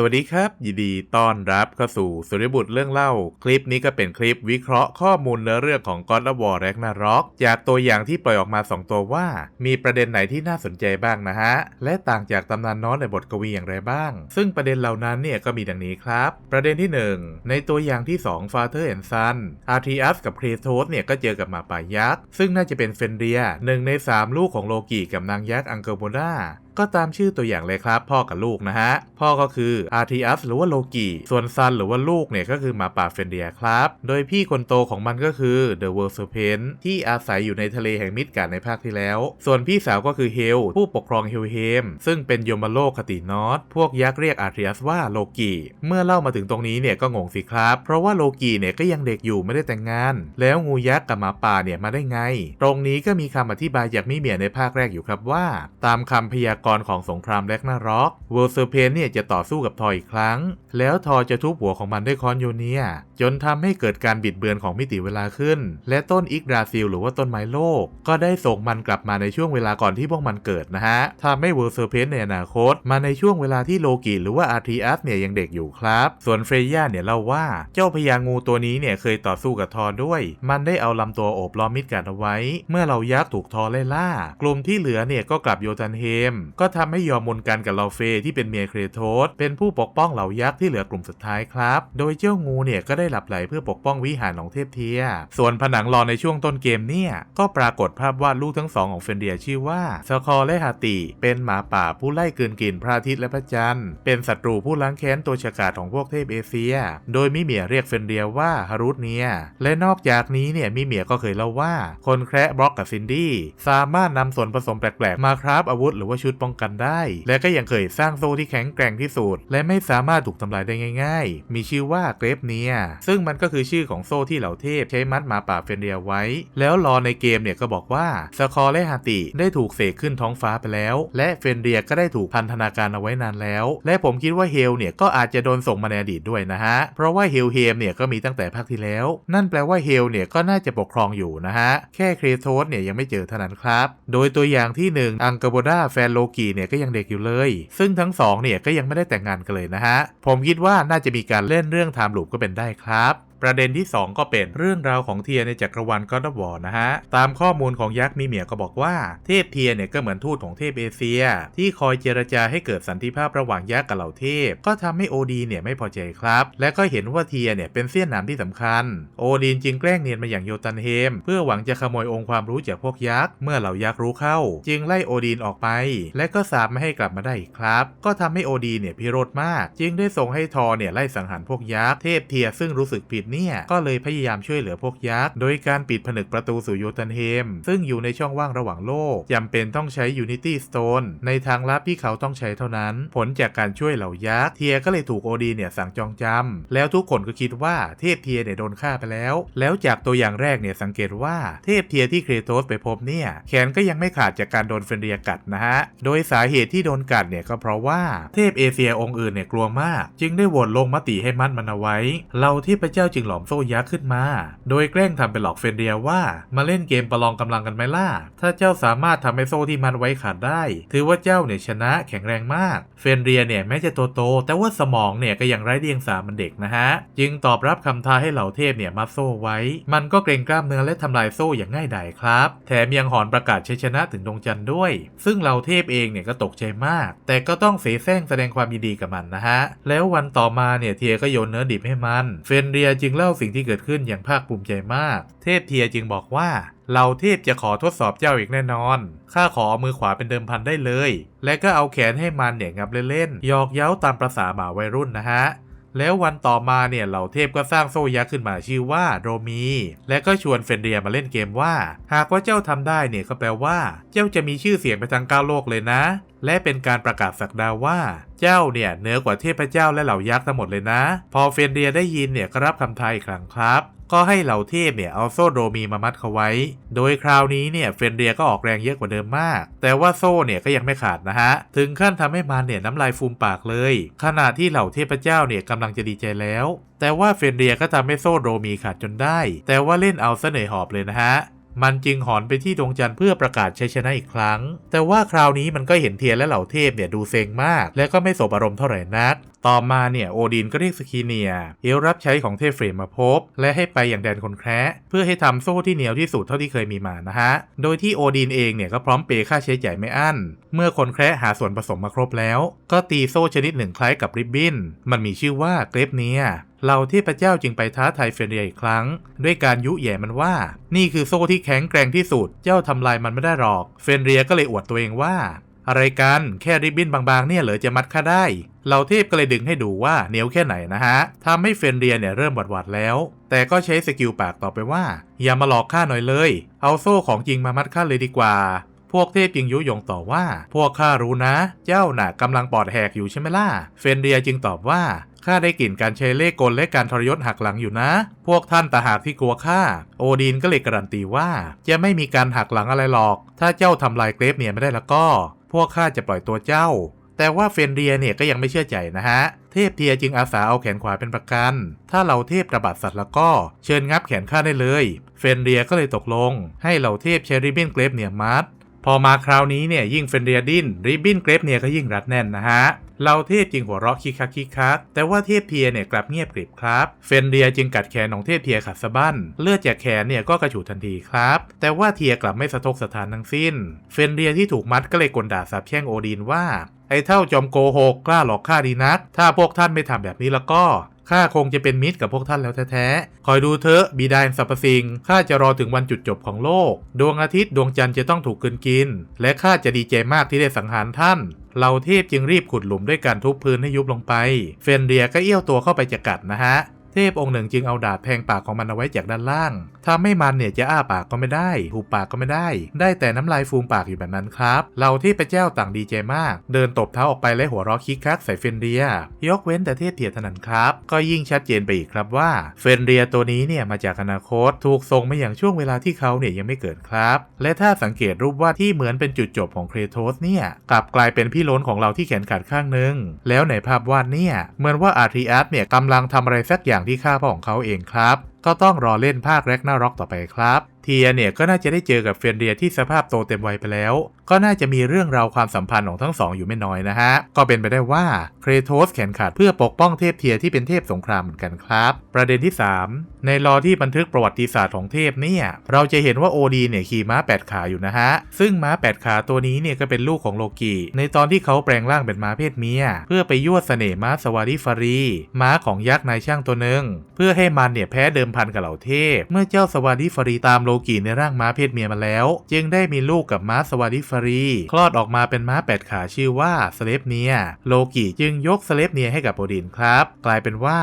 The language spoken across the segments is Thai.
สวัสดีครับ ยินดีต้อนรับเข้าสู่สุริบุตรเรื่องเล่า คลิปนี้ก็เป็นคลิปวิเคราะห์ข้อมูลเนื้อเรื่องของ God of War Ragnarok จากตัวอย่างที่ปล่อยออกมา 2 ตัวว่า มีประเด็นไหนที่น่าสนใจบ้างนะฮะ และต่างจากตำนานน้อยในบทกวีอย่างไรบ้าง ซึ่งประเด็นเหล่านั้นเนี่ยก็มีดังนี้ครับ ประเด็นที่ 1 ในตัวอย่างที่ 2 Father and Son อาร์ทีอัสกับเครโทสเนี่ยก็เจอกับหมาป่ายักษ์ซึ่งน่าจะเป็นเฟนเดียหนึ่งในสามลูกของโลกิกับนางยักษ์อังเกอร์โบดา ก็ตามชื่อตัวอย่างเลยครับ พ่อกับลูกนะฮะ พ่อก็คืออาร์ทีอัสหรือว่าโลกิส่วนซันหรือว่าลูกเนี่ยก็คือหมาป่าเฟนเดียครับ โดยพี่คนโตของมันก็คือเดอะเวิร์ s เ r นที่อาศัยอยู่ในทะเลแห่งมิดการในภาคที่แล้ว ส่วนพี่สาวก็คือเฮลผู้ปกครองเฮลเฮมซึ่งเป็นยมโลกคตินอตพวกยักษ์เรียกอาร์ทีอัสว่าโลกิเมื่อเล่ามาถึงตรงนี้เนี่ยก็งงสิครับ เพราะว่าโลกิเนี่ยก็ยังเด็กอยู่ไม่ได้แต่งงาน แล้วงูยักษ์กับหมาป่าเนี่ยมาได้ไง ตรงนี้ก็มีคำอธิบายจากมิเมียในภาคแรกอยู่ครับว่า ตามคำพยากรของสงครามแร็กนาร็อกเวอร์เซอร์เพนเนี่ยจะต่อสู้กับทออีกครั้ง แล้วทอจะทุบหัวของมันด้วยคอนโยเนีย จนทำให้เกิดการบิดเบือนของมิติเวลาขึ้น และต้นอิกราซิล หรือว่าต้นไม้โลก ก็ได้ส่งมันกลับมาในช่วงเวลาก่อนที่พวกมันเกิดนะฮะทำให้เวอร์เซอร์เพนในอนาคต มาในช่วงเวลาที่โลกิหรือว่าอาร์ทีอัสเนี่ยยังเด็กอยู่ครับ ส่วนเฟรย่าเนี่ยเล่าว่าเจ้าพญางูตัวนี้เนี่ยเคยต่อสู้กับทอด้วย มันได้เอาลำตัวโอบล้อมมิดการเอาไว้ เมื่อเรายักษ์ถูกทอไล่ล่า กลุ่มที่เหลือเนี่ยก็กลับโยธันเฮม ก็ทำให้ยอมมนกันกับเราเฟที่เป็นเมียเครโทสเป็นผู้ปกป้องเหล่ายักษ์ที่เหลือกลุ่มสุดท้ายครับ โดยเจ้างูเนี่ยก็ได้หลับไหลเพื่อปกป้องวิหารของเทพเทีย ส่วนผนังรอในช่วงต้นเกมเนี่ยก็ปรากฏภาพวาดลูกทั้งสองของเฟนเดียชื่อว่าสคอและฮาติ เป็นหมาป่าผู้ไล่เกินกินพระอาทิตย์และพระจันทร์ เป็นศัตรูผู้ล้างแค้นตัวฉกาจของพวกเทพเอเชีย โดยมิเมียเรียกเฟนเดียว่าฮารุตเนีย และนอกจากนี้เนี่ยมิเมียก็เคยเล่าว่า คนแคระบล็อกกับซินดี้สามารถนำส่วนผสมแปลกๆมาคราฟอาวุธหรือว่าชุดป้องกันได้ และก็ยังเคยสร้างโซ่ที่แข็งแกร่งที่สุด และไม่สามารถถูกทำลายได้ง่าย ๆ มีชื่อว่าเกรฟเนียซึ่งมันก็คือชื่อของโซ่ที่เหล่าเทพใช้มัดมาป่าเฟนเดียไว้ แล้วรอในเกมเนี่ยก็บอกว่าสคอและฮาติได้ถูกเสกขึ้นท้องฟ้าไปแล้ว และเฟนเดียก็ได้ถูกพันธนาการเอาไว้นานแล้ว และผมคิดว่าเฮลเนี่ยก็อาจจะโดนส่งมาในอดีตด้วยนะฮะ เพราะว่าเฮลเฮมเนี่ยก็มีตั้งแต่ภาคที่แล้ว นั่นแปลว่าเฮลเนี่ยก็น่าจะปกครองอยู่นะฮะ แค่เครโทสเนี่ยยังไม่เจอเท่านั้นครับ โดยตัวอย่างที่หนึ่งอังกาโบดาแฟนโลกีเนี่ยก็ยังเด็กอยู่เลย ซึ่งทั้งสองเนี่ยก็ยังไม่ได้แต่งงานกันเลยนะฮะ ผมคิดว่าน่าจะมีการเล่นเรื่องไทม์ลูปก็เป็นได้ครับครับ ประเด็นที่ 2 ก็เป็นเรื่องราวของเทียในจักรวาลก็อดวอร์นะฮะ ตามข้อมูลของยักษ์มีเมียก็บอกว่าเทพเทียเนี่ยก็เหมือนทูตของเทพเอเชีย ที่คอยเจรจาให้เกิดสันติภาพระหว่างยักษ์กับเหล่าเทพ ก็ทำให้โอดีเนี่ยไม่พอใจครับ และก็เห็นว่าเทียเนี่ยเป็นเสี้ยนหนามที่สำคัญ โอดีนจึงแกล้งเนียนมาอย่างโยตันเฮม เพื่อหวังจะขโมยองค์ความรู้จากพวกยักษ์เมื่อเหล่ายักษ์รู้เข้า จึงไล่โอดีนออกไป และก็สาบไม่ให้กลับมาได้อีกครับ ก็ทำให้โอดีนเนี่ยพิโรธมาก จึงได้ส่งให้ทอเนี่ยไล่สังหารพวกยักษ์เทพเทียซึ่งรู้สึกผิดเนี่ย ก็เลยพยายามช่วยเหลือพวกยักษ์ โดยการปิดผนึกประตูสู่โยตันเฮม ซึ่งอยู่ในช่องว่างระหว่างโลกจำเป็นต้องใช้ Unity Stone ในทางลับที่เขาต้องใช้เท่านั้น ผลจากการช่วยเหล่ายักษ์เทียก็เลยถูกโอดีเนี่ยสั่งจองจำแล้วทุกคนก็คิดว่าเทพเทียเนี่ยโดนฆ่าไปแล้ว แล้วจากตัวอย่างแรกเนี่ยสังเกตว่าเทพเทียที่เครโตสไปพบเนี่ยแขนก็ยังไม่ขาดจากการโดนเฟนเรียกัดนะฮะ โดยสาเหตุที่โดนกัดเนี่ยก็เพราะว่าเทพเอเชียองค์อื่นเนี่ยกลัวมาก จึงได้โหวตลงมติให้มัดมันเอาไว้เราเทพเจ้าจึงหลอมโซ่ยักษ์ขึ้นมา โดยแกล้งทำเป็นหลอกเฟนเรียว่ามาเล่นเกมประลองกำลังกันไหมล่ะ ถ้าเจ้าสามารถทำให้โซ่ที่มันไว้ขาดได้ ถือว่าเจ้าเนี่ยชนะแข็งแรงมาก เฟนเรียเนี่ยแม้จะโตโต แต่ว่าสมองเนี่ยก็ยังไร้เดียงสามันเด็กนะฮะ จึงตอบรับคำท้าให้เหล่าเทพเนี่ยมาโซ่ไว้ มันก็เกรงกล้ามเนื้อและทำลายโซ่อย่างง่ายดายครับ แถมยังหอนประกาศชัยชนะถึงดวงจันทร์ด้วย ซึ่งเหล่าเทพเองเนี่ยก็ตกใจมาก แต่ก็ต้องเสแสร้งแสดงความยินดีกับมันนะฮะ แล้ววันต่อมาเนี่ยเทียก็โยนเนื้อดิบให้มัน เฟนเรียจึงเล่าสิ่งที่เกิดขึ้นอย่างภาคภูมิใจมาก เทพเทียจึงบอกว่าเราเทพจะขอทดสอบเจ้าอีกแน่นอน ข้าขอเอามือขวาเป็นเดิมพันได้เลย และก็เอาแขนให้มันเนี่ยงับเล่นๆ หยอกเย้าตามประษาหมาวัยรุ่นนะฮะ แล้ววันต่อมาเนี่ยเหล่าเทพก็สร้างโซ่ยักษ์ขึ้นมาชื่อว่าโรมี และก็ชวนเฟนเรียมาเล่นเกมว่า หากว่าเจ้าทำได้เนี่ยก็แปลว่า เจ้าจะมีชื่อเสียงไปทั้งเก้าโลกเลยนะ และเป็นการประกาศสักดาว่า เจ้าเนี่ยเหนือกว่าเทพเจ้าและเหล่ายักษ์ทั้งหมดเลยนะ พอเฟนเรียได้ยินเนี่ยก็รับคำทายอีกครั้งครับ ก็ให้เหล่าเทพเนี่ยเอาโซ่โดมีมามัดเขาไว้ โดยคราวนี้เนี่ยเฟนเรียก็ออกแรงเยอะกว่าเดิมมาก แต่ว่าโซ่เนี่ยก็ยังไม่ขาดนะฮะ ถึงขั้นทำให้มันเนี่ยน้ำลายฟูมปากเลย ขณะที่เหล่าเทพเจ้าเนี่ยกำลังจะดีใจแล้ว แต่ว่าเฟนเรียก็ทำให้โซ่โดมีขาดจนได้ แต่ว่าเล่นเอาเสน่ห์หอบเลยนะฮะ มันจึงหอนไปที่ดวงจันทร์เพื่อประกาศชัยชนะอีกครั้ง แต่ว่าคราวนี้มันก็เห็นเทียนและเหล่าเทพเนี่ยดูเซ็งมาก และก็ไม่สบอารมณ์เท่าไหร่นัก ต่อมาเนี่ยโอดินก็เรียกสกีเนีย เอลรับใช้ของเทพเฟรมมาพบ และให้ไปอย่างแดนคนแคระเพื่อให้ทำโซ่ที่เหนียวที่สุดเท่าที่เคยมีมานะฮะ โดยที่โอดินเองเนี่ยก็พร้อมเปย์ค่าใช้จ่ายไม่อั้น เมื่อคนแคระหาส่วนผสมมาครบแล้ว ก็ตีโซ่ชนิดหนึ่งคล้ายกับริบบิ้น มันมีชื่อว่าเกรฟเนีย เหล่าเทพเจ้าจึงไปท้าทายเฟรนเรียอีกครั้ง ด้วยการยุแย่มันว่า นี่คือโซ่ที่แข็งแกร่งที่สุด เจ้าทำลายมันไม่ได้หรอก เฟรนเรียก็เลยอวดตัวเองว่า อะไรกันแค่ริบบิ้นบางๆเนี่ยเหรอจะมัดข้าได้เหล่าเทพก็เลยดึงให้ดูว่าเหนียวแค่ไหนนะฮะทำให้เฟรนเรียเนี่ยเริ่มหวัดๆแล้ว แต่ก็ใช้สกิลปากต่อไปว่า อย่ามาหลอกข้าหน่อยเลย เอาโซ่ของจริงมามัดข้าเลยดีกว่าพวกเทพจึงยุยงต่อว่า พวกข้ารู้นะ เจ้าน่ะกำลังปอดแหกอยู่ใช่ไหมล่ะ เฟนเรียจึงตอบว่า ข้าได้กลิ่นการใช้เล่ห์กลและการทรยศหักหลังอยู่นะ พวกท่านตาหากที่กลัวข้า โอดีนก็เลยการันตีว่า จะไม่มีการหักหลังอะไรหรอก ถ้าเจ้าทำลายเกรฟเนี่ยไม่ได้แล้วก็ พวกข้าจะปล่อยตัวเจ้า แต่ว่าเฟนเรียเนี่ยก็ยังไม่เชื่อใจนะฮะ เทพเทียจึงอาสาเอาแขนขวาเป็นประกัน ถ้าเหล่าเทพระบาดสัตว์แล้วก็ เชิญงับแขนข้าได้เลย เฟนเรียก็เลยตกลง ให้เหล่าเทพใช้ริบบิ้นเกรฟเนี่ยมัด พอมาคราวนี้เนี่ยยิ่งเฟนเรียดินริบบินเกรฟเนี่ยก็ยิ่งรัดแน่นนะฮะเราเทพจึงหัวเราะคิกคักคิกคักแต่ว่าเทพเพียเนี่ยกลับเงียบกริบครับ เฟนเรียจึงกัดแขนของเทพเพียขัดสะบั้นเลือดจากแขนเนี่ยก็กระฉูดทันทีครับ แต่ว่าเทียกลับไม่สะทกสถานทั้งสิ้น เฟนเรียที่ถูกมัดก็เลยกลด่าสาบแช่งโอดีนว่าไอ้เท่าจอมโกหกกล้าหลอกข้าดีนัก ถ้าพวกท่านไม่ทำแบบนี้แล้วก็ ข้าคงจะเป็นมิตรกับพวกท่านแล้วแท้ๆ คอยดูเถอะบิดาแห่งสรรพสิ่ง ข้าจะรอถึงวันจุดจบของโลก ดวงอาทิตย์ดวงจันทร์จะต้องถูกกินกิน และข้าจะดีใจมากที่ได้สังหารท่านเราเทพจึงรีบขุดหลุมด้วยการทุบพื้นให้ยุบลงไป เฟนเรียก็เอี้ยวตัวเข้าไปจะกัดนะฮะ ทพองค์หนึ่งจึงเอาดาบแทงปากของมันเอาไว้จากด้านล่างทำให้มันเนี่ยจะอ้าปากก็ไม่ได้หูปากก็ไม่ได้ ได้แต่น้ำลายฟูมปากอยู่แบบนั้นครับเราที่พระเจ้าต่างดีใจมาก เดินตบเท้าออกไปและหัวเราะคิกคักใส่เฟนเรีย ยกเว้นแต่เทพเทียทนันครับ ก็ยิ่งชัดเจนไปอีกครับว่าเฟนเรียตัวนี้เนี่ยมาจากอนาคตถูกส่งมาอย่างช่วงเวลาที่เขาเนี่ยยังไม่เกิดครับ และถ้าสังเกตรูปวาดที่เหมือนเป็นจุดจบของเครโทสเนี่ยกลับกลายเป็นพี่ล้นของเราที่แขนขาดข้างหนึ่งแล้วในภาพวาดเนี่ยเหมือนว่าอาร์ทีอาร์ตเนี่ยกำลังทำอะไรสักอย่างที่ฆ่าพ่อของเขาเองครับ ก็ต้องรอเล่นภาคแร็กนาร็อกต่อไปครับเทียเนี่ยก็น่าจะได้เจอกับเฟรนเรียที่สภาพโตเต็มวัยไปแล้ว ก็น่าจะมีเรื่องราวความสัมพันธ์ของทั้งสองอยู่ไม่น้อยนะฮะ ก็เป็นไปได้ว่าเครโทสแขนขาดเพื่อปกป้องเทพเทียที่เป็นเทพสงครามเหมือนกันครับ ประเด็นที่ 3 ในรอที่บันทึกประวัติศาสตร์ของเทพเนี่ย เราจะเห็นว่าโอดีเนี่ยขี่ม้า 8 ขาอยู่นะฮะ ซึ่งม้า 8 ขาตัวนี้เนี่ยก็เป็นลูกของโลกีในตอนที่เขาแปลงร่างเป็นม้าเพศเมีย เพื่อไปยั่วเสน่ห์ม้าสวาริฟารีม้าของยักษ์นายช่างตัวหนึ่งเพื่อให้มันเนี่ยแพ้เดิมพันกับเหล่าเทพ เมื่อเจ้าสวาริฟารีตามโลกีในร่างม้าเพศเมียมาแล้ว จึงได้มีลูกกับม้าสวาริฟารี คลอดออกมาเป็นม้า8ขาชื่อว่าสเลปเนีย โลกีจึงยกสเลปเนียให้กับโอดินครับ กลายเป็นว่า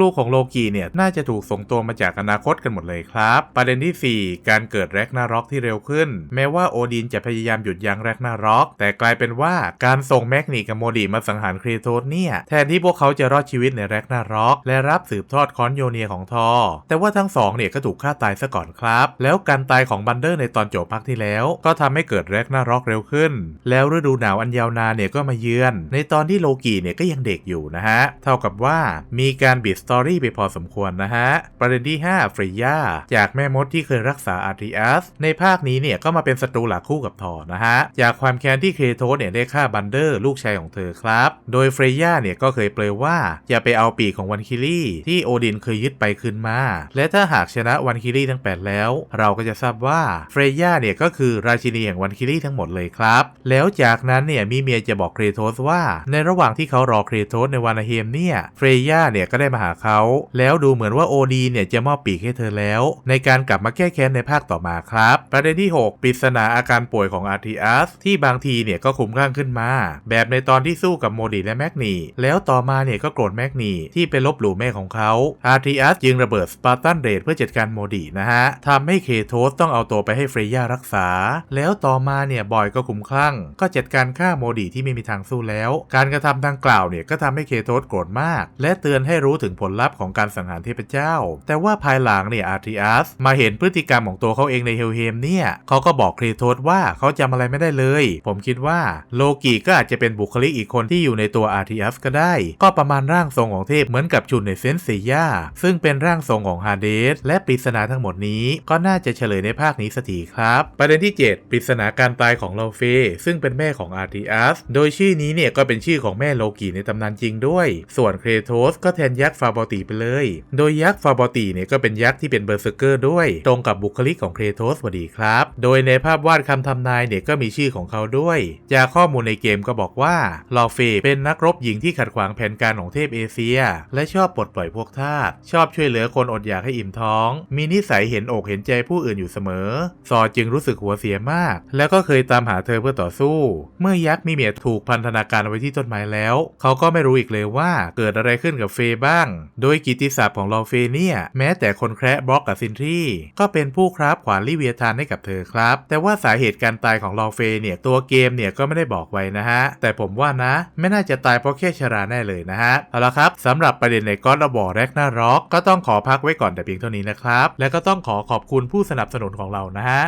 ลูกๆของโลกีเนี่ยน่าจะถูกส่งตัวมาจากอนาคตกันหมดเลยครับ ประเด็นที่ 4 การเกิดแร็กนาร็อกที่เร็วขึ้น แม้ว่าโอดินจะพยายามหยุดยั้งแร็กนาร็อก แต่กลายเป็นว่าการส่งแมกนีกับโมดีมาสังหารเครโทสเนี่ยแทนที่พวกเขาจะรอดชีวิตในแร็กนาร็อก และรับสืบทอดคอนโยเนียของทอ แต่ว่าทั้งสองเนี่ยก็ถูกฆ่าตายซะก่อนครับแล้วการตายของบันเดอร์ในตอนจบภาคที่แล้ว ก็ทำให้เกิดแร็กนาร็อกเร็วขึ้น แล้วฤดูหนาวอันยาวนานเนี่ยก็มาเยือน ในตอนที่โลกีเนี่ยก็ยังเด็กอยู่นะฮะ เท่ากับว่ามีการบิดสตอรี่ไปพอสมควรนะฮะ ประเด็นที่ 5 ฟรียาจากแม่มดที่เคยรักษาอาร์ติอัสในภาคนี้เนี่ยก็มาเป็นศัตรูหลักคู่กับทอนะฮะ จากความแค้นที่เคโทสเนี่ยได้ฆ่าบันเดอร์ลูกชายของเธอครับ โดยเฟรย่าเนี่ยก็เคยเปลยว่าจะไปเอาปีกของวันคิลี่ที่โอดินเคยยึดไปคืนมา และถ้าหากชนะวันคิลี่ทั้ง 8 แล้วเราก็จะทราบว่าเฟรย่าเนี่ยก็คือราชินีแห่งวันคิลี่ทั้งหมดเลยครับ แล้วจากนั้นเนี่ยมีเมียจะบอกเครโทสว่า ในระหว่างที่เขารอเครโทสในวานาเฮมเนี่ยเฟรย่าเนี่ยก็ได้มาหาเขา แล้วดูเหมือนว่าโอดีเนี่ยจะมอบปีกให้เธอแล้ว ในการกลับมาแก้แค้นในภาคต่อมาครับ ประเด็นที่ 6ปริศนาอาการป่วยของอาร์ติอัสที่บางทีเนี่ยก็คุ้มคลั่งขึ้นมา แบบในตอนที่สู้กับโมดีและแมกนีแล้วต่อมาเนี่ยก็โกรธแมกนีที่ไปลบหลู่แม่ของเขาอาร์ติอัสจึงระเบิดสปาร์ตันเรดเพื่อจัดการโมดีนะฮะทำให้เคโทสต้องเอาตัวไปให้เฟรย่ารักษา แล้วต่อมาเนี่ยบอยก็คุ้มคลั่ง ก็จัดการฆ่าโมดีที่ไม่มีทางสู้แล้ว การกระทำดังกล่าวเนี่ยก็ทำให้เคโทสโกรธมาก และเตือนให้รู้ถึงผลลัพธ์ของการสังหารเทพเจ้า แต่ว่าภายหลังเนี่ยอาร์ติอัสมาเห็นพฤติกรรมของตัวเขาเองในเฮลเฮมเนี่ยเขาก็บอกเคโทสว่าเขาจำอะไรไม่ได้เลย ผมคิดว่าโลกีก็อาจจะเป็นบุคลิกอีกคนที่อยู่ในตัวอาร์ติอัสก็ได้ ก็ประมาณร่างทรงของเทพเหมือนกับชุนในเซนเซียซึ่งเป็นร่างทรงของฮาเดสและปริศนาทั้งหมดนี้ก็น่น่าจะเฉลยในภาคนี้สักทีครับ ประเด็นที่ 7 ปริศนาการตายของลอเฟ ซึ่งเป็นแม่ของอาร์ติอัส โดยชื่อนี้เนี่ยก็เป็นชื่อของแม่โลกีในตำนานจริงด้วย ส่วนเครโทสก็แทนยักษ์ฟาบอติไปเลย โดยยักษ์ฟาบอติเนี่ยก็เป็นยักษ์ที่เป็นเบอร์เซอร์เกอร์ด้วย ตรงกับบุคลิกของเครโทสพอดีครับ โดยในภาพวาดคำทำนายเนี่ยก็มีชื่อของเขาด้วยจากข้อมูลในเกมก็บอกว่าลอเฟเป็นนักรบหญิงที่ขัดขวางแผนการของเทพเอเชีย และชอบปลดปล่อยพวกทาสชอบช่วยเหลือคนอดอยากให้อิ่มท้อง มีนิสัยเห็นอกเห็นใจผู้อื่นอยู่เสมอ ซอจึงรู้สึกหัวเสียมาก แล้วก็เคยตามหาเธอเพื่อต่อสู้ เมื่อยักษ์มีเมียถูกพันธนาการไว้ที่ต้นไม้แล้ว เขาก็ไม่รู้อีกเลยว่าเกิดอะไรขึ้นกับเฟย์บ้าง โดยกิตติศัพท์ของลอเฟเนี่ยแม้แต่คนแคระบล็อกกับซินทรีก็เป็นผู้ครับขวานลิเวียทานให้กับเธอครับ แต่ว่าสาเหตุการตายของลอเฟเนี่ยตัวเกมเนี่ยก็ไม่ได้บอกไว้นะฮะ แต่ผมว่านะ ไม่น่าจะตายเพราะแค่ชราแน่เลยนะฮะ เอาละครับสำหรับประเด็นในก้อนระบอแรกหน้าร็อกก็ต้องขอพักไว้ก่อนแต่เพียงเท่านี้นะครับ และก็ต้องขอขอบคุณผู้สนับสนุนของเรานะฮะ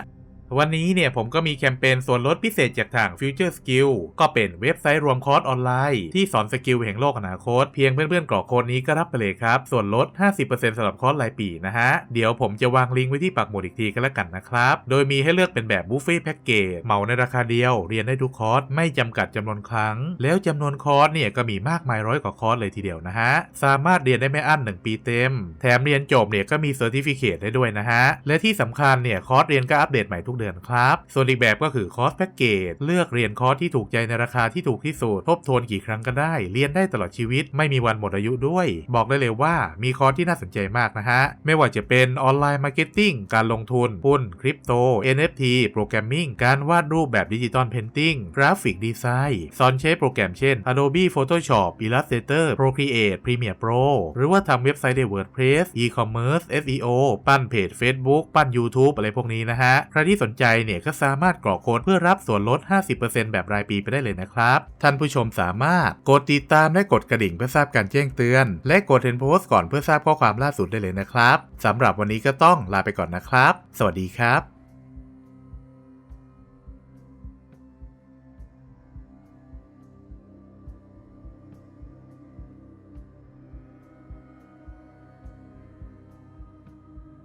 วันนี้เนี่ยผมก็มีแคมเปญส่วนลดพิเศษจากทาง Future Skill ก็เป็นเว็บไซต์รวมคอร์สออนไลน์ที่สอนสกิลแห่งโลกอนาคต เพียงเพื่อนๆกรอกโค้ดนี้ก็รับไปเลยครับ ส่วนลด 50%สำหรับคอร์สรายปีนะฮะ เดี๋ยวผมจะวางลิงก์ไว้ที่ปักหมุดอีกทีก็แล้วกันนะครับ โดยมีให้เลือกเป็นแบบบุฟเฟ่แพ็กเกจเหมาในราคาเดียว เรียนได้ทุกคอร์สไม่จำกัดจำนวนครั้ง แล้วจำนวนคอร์สเนี่ยก็มีมากมายร้อยกว่าคอร์สเลยทีเดียวนะฮะสามารถเรียนได้ไม่อั้น1 ปีเต็ม แถมเรียนจบเนี่ยก็มีเซอร์ติฟิเคตได้ด้วยนะฮะและที่สำคัญเนี่ยคอร์สเรียนก็อัปเดตใหม่ทุกเดือนครับ ส่วนอีกแบบก็คือคอร์สแพ็กเกจเลือกเรียนคอร์สที่ถูกใจในราคาที่ถูกที่สุดทบทวนกี่ครั้งก็ได้ เรียนได้ตลอดชีวิต ไม่มีวันหมดอายุด้วย บอกได้เลยว่ามีคอร์สที่น่าสนใจมากนะฮะ ไม่ว่าจะเป็นออนไลน์มาร์เก็ตติ้งการลงทุนหุ้นคริปโต NFT โปรแกรมมิ่งการวาดรูปแบบดิจิตอลเพนติ้งกราฟิกดีไซน์สอนใช้โปรแกรมเช่น Adobe Photoshop Illustrator Procreate Premiere Pro หรือว่าทำเว็บไซต์ใน WordPress E-commerce SEO ปั้นเพจ Facebook ปั้น YouTube อะไรพวกนี้นะฮะใครที่สนใจเนี่ยก็สามารถกรอกโค้ดเพื่อรับส่วนลด 50%แบบรายปีไปได้เลยนะครับ ท่านผู้ชมสามารถกดติดตามและกดกระดิ่งเพื่อทราบการแจ้งเตือน และกดเห็นโพสต์ก่อนเพื่อทราบข้อความล่าสุดได้เลยนะครับสำหรับวันนี้ก็ต้องลาไปก่อนนะครับ สวัสดีครับ